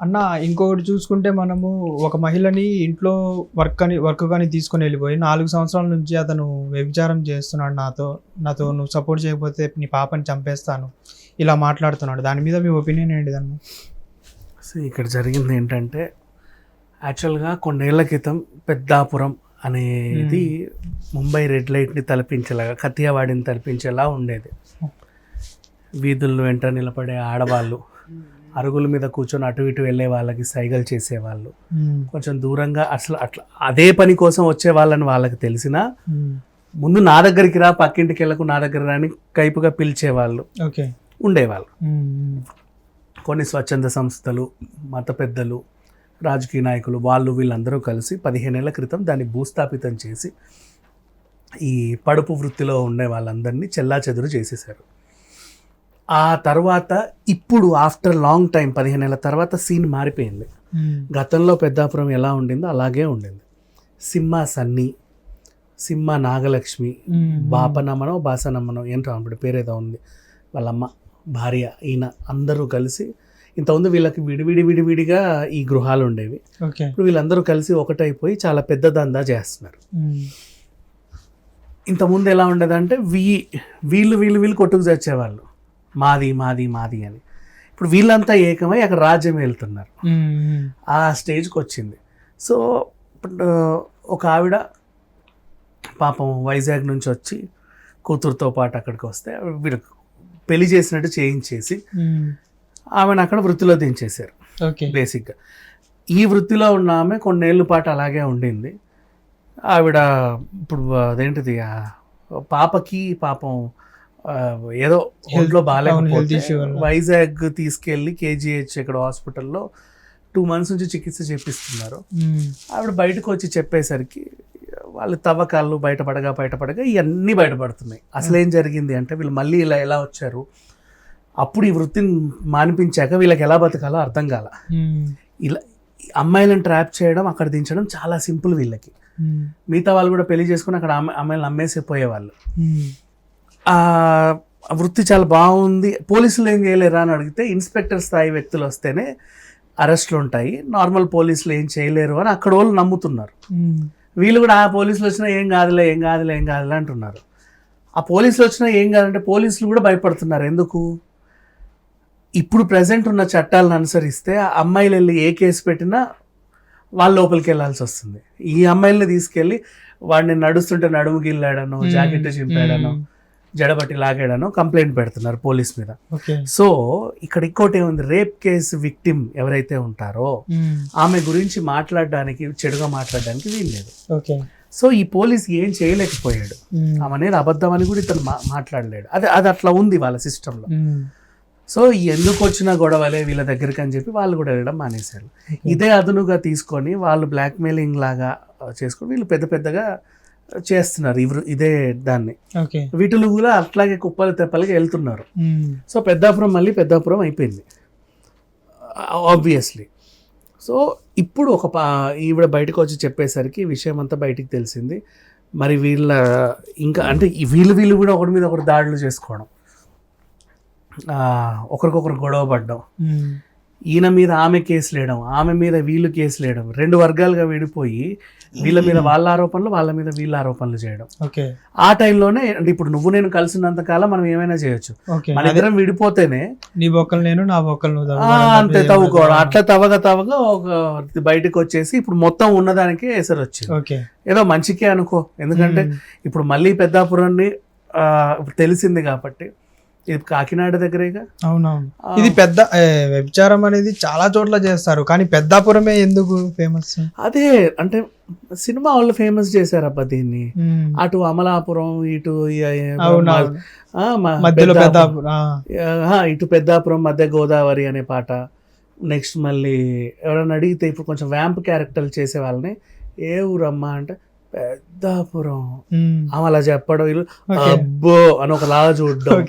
అన్న ఇంకొకటి చూసుకుంటే మనము ఒక మహిళని ఇంట్లో వర్క్ అని వర్క్ కానీ తీసుకొని వెళ్ళిపోయి నాలుగు సంవత్సరాల నుంచి అతను వ్యభిచారం చేస్తున్నాడు నాతో నాతో నువ్వు సపోర్ట్ చేయకపోతే నీ పాపని చంపేస్తాను. ఇలా మాట్లాడుతున్నాడు. దాని మీద మీ ఒపీనియన్ ఏంటి దాన్ని సో ఇక్కడ జరిగింది ఏంటంటే యాక్చువల్గా కొన్నేళ్ళ క్రితం పెద్దాపురం అనేది ముంబై రెడ్ లైట్ని తలపించేలాగా కత్తియావాడిని తలపించేలా ఉండేది. వీధుల్లో వెంట నిలబడే ఆడవాళ్ళు. అరుగుల మీద కూర్చొని అటు ఇటు వెళ్ళే వాళ్ళకి సైగలు చేసేవాళ్ళు. కొంచెం దూరంగా అసలు అట్లా అదే పని కోసం వచ్చే వాళ్ళని వాళ్ళకి తెలిసినా. ముందు నా దగ్గరికి రా పక్కింటికి వెళ్ళకు నా దగ్గర రాని కైపుగా పిలిచేవాళ్ళు ఉండేవాళ్ళు. కొన్ని స్వచ్ఛంద సంస్థలు మత పెద్దలు రాజకీయ నాయకులు వాళ్ళు వీళ్ళందరూ కలిసి పదిహేనేళ్ళ క్రితం దాన్ని భూస్థాపితం చేసి ఈ పడుపు వృత్తిలో ఉండే వాళ్ళందరినీ చెల్లా చెదురు చేసేసారు ఆ తర్వాత ఇప్పుడు ఆఫ్టర్ లాంగ్ టైం పదిహేనేళ్ళ తర్వాత సీన్ మారిపోయింది. గతంలో పెద్దాపురం ఎలా ఉండిందో అలాగే ఉండింది. సింహ సన్ని సింహ నాగలక్ష్మి మ్మ్. బాపనమ్మనో బాసనమ్మనో ఏంటో ఆవిడ పేరేదో ఉంది. వాళ్ళమ్మ భార్య ఈయన అందరూ కలిసి ఇంతకుముందు వీళ్ళకి విడివిడి విడివిడిగా ఈ గృహాలు ఉండేవి. ఇప్పుడు వీళ్ళందరూ కలిసి ఒకటైపోయి చాలా పెద్ద దందా చేస్తున్నారు. ఇంతకుముందు ఎలా ఉండేదంటే వీ వీళ్ళు వీళ్ళు వీళ్ళు కొట్టుకు చచ్చేవాళ్ళు. మాది మాది మాది అని. ఇప్పుడు వీళ్ళంతా ఏకమై అక్కడ రాజ్యం వెళ్తున్నారు. ఆ స్టేజ్కి వచ్చింది. సో ఇప్పుడు ఒక ఆవిడ పాపం వైజాగ్ నుంచి వచ్చి కూతురుతో పాటు అక్కడికి వస్తే వీళ్ళు పెళ్ళి చేసినట్టు చేయించేసి. ఆమెను అక్కడ వృత్తిలో దించేశారు. ఓకే. బేసిక్గా. ఈ వృత్తిలో ఉన్న ఆమె కొన్నేళ్ళ పాటు అలాగే ఉండింది. ఆవిడ ఇప్పుడు అదేంటిది పాపకి పాపం ఏదో ఒంట్లో బాగాలేకపోతే. వైజాగ్ తీసుకెళ్ళి కేజీహెచ్ ఇక్కడ హాస్పిటల్లో టూ మంత్స్ నుంచి చికిత్స చేపిస్తున్నారు. ఆవిడ బయటకు వచ్చి చెప్పేసరికి వాళ్ళు తవ్వకాళ్ళు బయటపడగా బయటపడగా ఇవన్నీ బయటపడుతున్నాయి అసలు ఏం జరిగింది అంటే వీళ్ళు మళ్ళీ ఇలా ఎలా వచ్చారు అప్పుడు ఈ వృత్తిని మానిపించాక వీళ్ళకి ఎలా బతకాలో అర్థం కాల. ఇలా అమ్మాయిలను ట్రాప్ చేయడం అక్కడ దించడం చాలా సింపుల్ వీళ్ళకి. మిగతా వాళ్ళు కూడా పెళ్ళి చేసుకుని అక్కడ అమ్మాయి అమ్మాయిలను అమ్మేసి పోయేవాళ్ళు మ్మ్. ఆ ఆ వృత్తి చాలా బాగుంది. పోలీసులు ఏం చేయలేరా అని అడిగితే ఇన్స్పెక్టర్ స్థాయి వ్యక్తులు వస్తేనే అరెస్టులు ఉంటాయి. నార్మల్ పోలీసులు ఏం చేయలేరు అని అక్కడ వాళ్ళు నమ్ముతున్నారు. మ్మ్. వీళ్ళు కూడా ఆ పోలీసులు వచ్చినా ఏం కాదులే ఏం కాదులే ఏం కాదులే అంటున్నారు. ఆ పోలీసులు వచ్చినా ఏం కాదంటే పోలీసులు కూడా భయపడుతున్నారు. ఎందుకు? ఇప్పుడు ప్రజెంట్ ఉన్న చట్టాలను అనుసరిస్తే ఆ అమ్మాయిలు వెళ్ళి ఏ కేసు పెట్టినా వాళ్ళ లోపలికి వెళ్ళాల్సి వస్తుంది. ఈ అమ్మాయిల్ని తీసుకెళ్ళి వాడిని నడుస్తుంటే నడుము గిల్లాడనో జాకెట్ చింపాడనో. జడబట్టి లాగాడనో కంప్లైంట్ పెడుతున్నారు పోలీస్ మీద. సో ఇక్కడ ఇంకోటి ఏముంది? రేప్ కేసు విక్టిమ్ ఎవరైతే ఉంటారో. ఆమె గురించి మాట్లాడడానికి చెడుగా మాట్లాడడానికి వీల్లేదు ఓకే. సో ఈ పోలీస్ ఏం చేయలేకపోయాడు. ఆమె అనేది అబద్ధం అని కూడా ఇతను మాట్లాడలేడు. అదే అది అట్లా ఉంది వాళ్ళ సిస్టంలో. సో ఎందుకు వచ్చిన గొడవలే వీళ్ళ దగ్గరికి అని చెప్పి వాళ్ళు కూడా వెళ్ళడం మానేశారు. ఇదే అదునుగా తీసుకొని వాళ్ళు బ్లాక్మెయిలింగ్ లాగా చేసుకొని వీళ్ళు పెద్ద పెద్దగా చేస్తున్నారు ఇవరు ఇదే దాన్ని. వీటిలో కూడా అట్లాగే కుప్పలు తెప్పలుగా వెళ్తున్నారు. సో పెద్దాపురం మళ్ళీ పెద్దాపురం అయిపోయింది. ఆబ్వియస్లీ సో ఇప్పుడు ఒక పా ఈవిడ బయటకు వచ్చి చెప్పేసరికి విషయం అంతా బయటికి తెలిసింది. మరి వీళ్ళ ఇంకా అంటే వీళ్ళు వీళ్ళు కూడా ఒకరి మీద ఒకరు దాడులు చేసుకోవడం. ఒకరికొకరు గొడవ పడ్డం. ఈయన మీద ఆమె కేసులు వేయడం ఆమె మీద వీళ్ళు కేసులు వేయడం రెండు వర్గాలుగా విడిపోయి వీళ్ళ మీద వాళ్ళ ఆరోపణలు వాళ్ళ మీద వీళ్ళ ఆరోపణలు చేయడం. ఓకే. ఆ టైంలోనే అంటే ఇప్పుడు నువ్వు నేను కలిసినంత కాలం మనం ఏమైనా చేయొచ్చు. మన ఇద్దరం విడిపోతేనే నీ బొక్కలు నేను నా బొక్కలు తవ్వుకోవడం అంతే తవ్వుకోవడం. అట్లా తవ్వగా తవ్వగా ఒక బయటకు వచ్చేసి ఇప్పుడు మొత్తం ఉన్నదానికి ఎసరు వచ్చింది. ఓకే. ఏదో మంచికే అనుకో. ఎందుకంటే. ఇప్పుడు మళ్ళీ పెద్దాపురాన్ని తెలిసింది కాబట్టి ఇది కాకినాడ దగ్గరేగా? అవునవును. ఇది పెద్ద వ్యభిచారం అనేది చాలా చోట్ల చేస్తారు. కానీ పెద్దాపురమే ఎందుకు ఫేమస్? అదే అంటే సినిమా వాళ్ళు ఫేమస్ చేశారబ్బా దీన్ని. అటు అమలాపురం ఇటు మధ్యలో ఇటు పెద్దాపురం మధ్య గోదావరి అనే పాట. నెక్స్ట్ మళ్ళీ ఎవరైనా అడిగితే ఇప్పుడు కొంచెం వ్యాంప్ క్యారెక్టర్లు చేసే వాళ్ళని ఏ ఊరమ్మా అంటే పెద్దాపురం. ఆమె అలా చెప్పడం అబ్బో అని ఒక లాగా చూడడం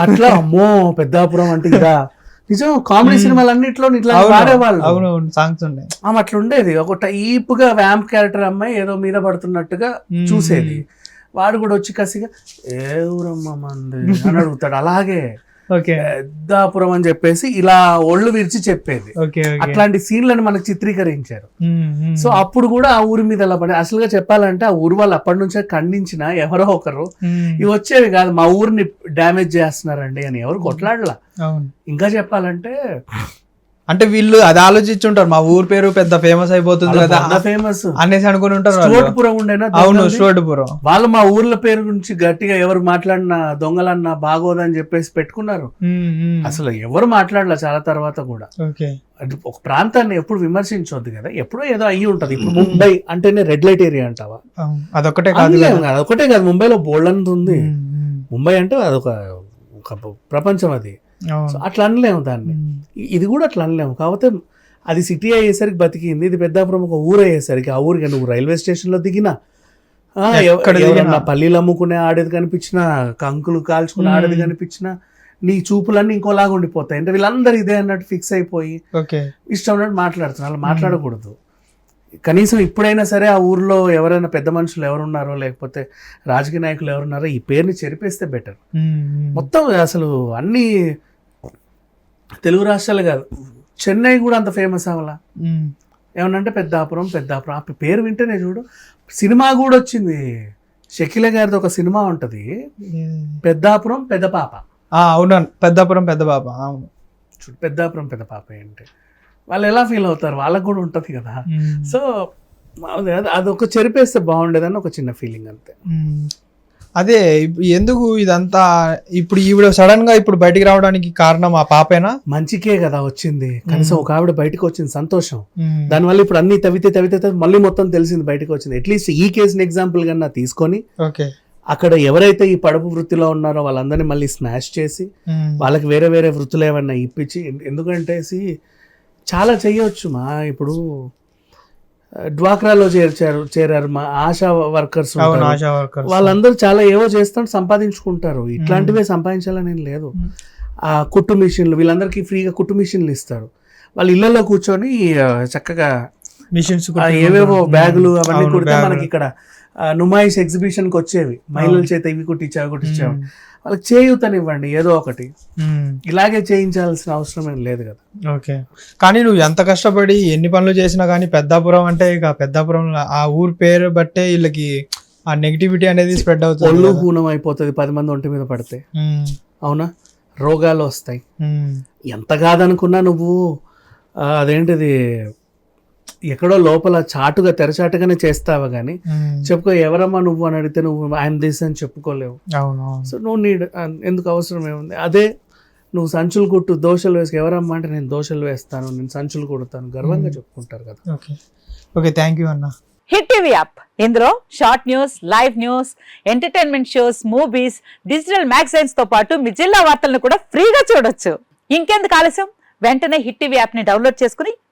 అట్లా అమ్మో పెద్దాపురం అంటే ఇదా? నిజం కామెడీ. సినిమాలు అన్నిట్లో ఇట్లా వాడేవాళ్ళు అవునవును సాంగ్స్ ఉన్నాయి. ఆమె అట్లా ఉండేది ఒక టైప్గా వ్యాంప్ క్యారెక్టర్ అమ్మాయి ఏదో మీద పడుతున్నట్టుగా. చూసేది. వాడు కూడా వచ్చి కసిగా ఏ ఊరమ్మ మంది అని అడుగుతాడు అలాగే. పెద్దాపురం అని చెప్పేసి ఇలా ఒళ్ళు విరిచి చెప్పేది. అట్లాంటి సీన్లను మనకు చిత్రీకరించారు. సో అప్పుడు కూడా ఆ ఊరి మీద ఎలా పడి అసలుగా చెప్పాలంటే ఆ ఊరు వాళ్ళు అప్పటి నుంచే ఖండించిన ఎవరో ఒకరు ఇవి వచ్చేవి కాదు మా ఊరిని డ్యామేజ్ చేస్తున్నారండి అని ఎవరు కొట్లాడలా. ఇంకా చెప్పాలంటే అంటే వీళ్ళు అది ఆలోచించుంటారు మా ఊరు పేరు పెద్ద ఫేమస్ అయిపోతుంది కదా ఫేమస్ అనేసి అనుకుని ఉంటారు వాళ్ళు. స్టోట్పురం ఉండేనా అవును? స్టోటుపురం వాళ్ళు మా ఊర్ల పేరు గురించి గట్టిగా ఎవరు మాట్లాడినా దొంగలన్నా బాగోదని చెప్పేసి పెట్టుకున్నారు. అసలు ఎవరు మాట్లాడలే చాలా తర్వాత కూడా ఒక ప్రాంతాన్ని ఎప్పుడు విమర్శించొద్దు కదా ఎప్పుడో ఏదో అయ్యి ఉంటది ఇప్పుడు ముంబై అంటేనే రెడ్ లైట్ ఏరియా అంటావా అవును. అదొక్కటే కాదు అందుకేం కదా ముంబైలో బోల్డ్ ఉంది. ముంబై అంటే అదొక ఒక ప్రపంచం అది. సో అట్లా అనలేము దాన్ని. ఇది కూడా అట్లా అనలేము. కాకపోతే అది సిటీ అయ్యేసరికి బతికింది. ఇది పెద్దాపురం ఒక ఊరు అయ్యేసరికి. ఆ ఊరికి నువ్వు రైల్వే స్టేషన్లో దిగినా. ఎవరన్నా పల్లీలు అమ్ముకునే ఆడేది కనిపించినా కంకులు కాల్చుకునే. ఆడేది కనిపించినా నీ చూపులన్నీ ఇంకోలాగా ఉండిపోతాయి. అంటే వీళ్ళందరూ ఇదే అన్నట్టు ఫిక్స్ అయిపోయి ఇష్టం ఉన్నట్టు మాట్లాడుతున్నారు. అలా మాట్లాడకూడదు. కనీసం ఇప్పుడైనా సరే ఆ ఊర్లో ఎవరైనా పెద్ద మనుషులు ఎవరున్నారో లేకపోతే రాజకీయ నాయకులు ఎవరున్నారో ఈ పేరుని చెరిపేస్తే బెటర్. మొత్తం అసలు అన్ని తెలుగు రాష్ట్రాలు కాదు. చెన్నై కూడా అంత ఫేమస్ అవ్వాలా ఉమ్. ఏమనంటే పెద్దాపురం పెద్దాపురం. ఆ పేరు వింటేనే చూడు. సినిమా కూడా వచ్చింది. షకీల గారిది ఒక సినిమా ఉంటది. పెద్దాపురం పెద్ద పాప. ఆ, అవును పెద్దపురం పెద్ద బాబా అవును. చూడు పెద్దాపురం పెద్ద పాప ఏంటి? వాళ్ళు ఎలా ఫీల్ అవుతారు? వాళ్ళకు కూడా ఉంటది కదా. సో అది అదొక చెరిపేస్తే బాగుండేదని ఒక చిన్న ఫీలింగ్ అంతే. అదే ఎందుకు ఇదంతా ఇప్పుడు ఈవిడ సడన్గా ఇప్పుడు బయటికి రావడానికి కారణం ఆ పాపేనా? మంచికే కదా వచ్చింది. కనీసం ఒక ఆవిడ బయటకు వచ్చింది సంతోషం. దానివల్ల ఇప్పుడు అన్ని తవ్వితే తవ్వితే తవ్వితే మళ్ళీ మొత్తం తెలిసింది బయటకు వచ్చింది. అట్లీస్ట్ ఈ కేసుని ఎగ్జాంపుల్ కన్నా తీసుకొని ఓకే. అక్కడ ఎవరైతే ఈ పడుపు వృత్తిలో ఉన్నారో వాళ్ళందరినీ మళ్ళీ స్మాష్ చేసి వాళ్ళకి వేరే వేరే వృత్తులు ఏమన్నా ఇప్పించి ఎందుకంటే చాలా చెయ్యొచ్చు మా ఇప్పుడు డ్వాక్రాలో చేర్చారు చేరారు మా ఆశా వర్కర్స్ వాళ్ళందరూ చాలా ఏవో చేస్తాడు సంపాదించుకుంటారు. ఇట్లాంటివే సంపాదించాలని ఏం లేదు. ఆ కుట్టు మిషన్లు వీళ్ళందరికీ ఫ్రీగా కుట్టు మిషన్లు ఇస్తారు. వాళ్ళు ఇళ్ళలో కూర్చొని చక్కగా మిషన్స్ ఏవేవో బ్యాగులు అవన్నీ కుడితే మనకి ఇక్కడ నుమాయిష్ ఎగ్జిబిషన్కి వచ్చేవి. మహిళల చేత ఇవి కుట్టించా అవి కుట్టించా. వాళ్ళకి చేయూతనివ్వండి ఏదో ఒకటి. ఇలాగే చేయించాల్సిన అవసరం ఏం లేదు కదా. ఓకే. కానీ నువ్వు ఎంత కష్టపడి ఎన్ని పనులు చేసినా కానీ పెద్దాపురం అంటే ఇక పెద్దాపురం ఆ ఊరు పేరు బట్టే వీళ్ళకి ఆ నెగిటివిటీ అనేది స్ప్రెడ్ అవుతుంది ఒళ్ళు. హూనం అయిపోతుంది పది మంది ఒంటి మీద పడితే. అవునా? రోగాలు వస్తాయి. ఎంత కాదనుకున్నా నువ్వు అదేంటిది ఎక్కడో లోపల చాటుగా తెరచాటుగానే చేస్తావా కానీ. చెప్పుకో ఎవరమ్మా నువ్వు అని అడిగితే నువ్వు ఆయన దిస్ అని చెప్పుకోలేవు. అవును అవును. సో నువ్వు నీడ్ ఎందుకు అవసరం ఏముంది? అదే నువ్వు సంచులు కుట్టు దోశలు వేసుకు. ఎవరమ్మా? అంటే నేను దోశలు వేస్తాను నేను సంచులు కుడతాను. గర్వంగా చెప్పుకుంటారు కదా. ఓకే. ఓకే థ్యాంక్ యూ అన్న. Hit TV app. ఇందులో short news live news entertainment shows movies digital మ్యాగజైన్స్తో పాటు మీ జిల్లా వార్తలను కూడా ఫ్రీగా చూడొచ్చు. ఇంకెందుకు ఆలస్యం? వెంటనే హిట్ టీవీ యాప్ని డౌన్లోడ్ చేసుకుని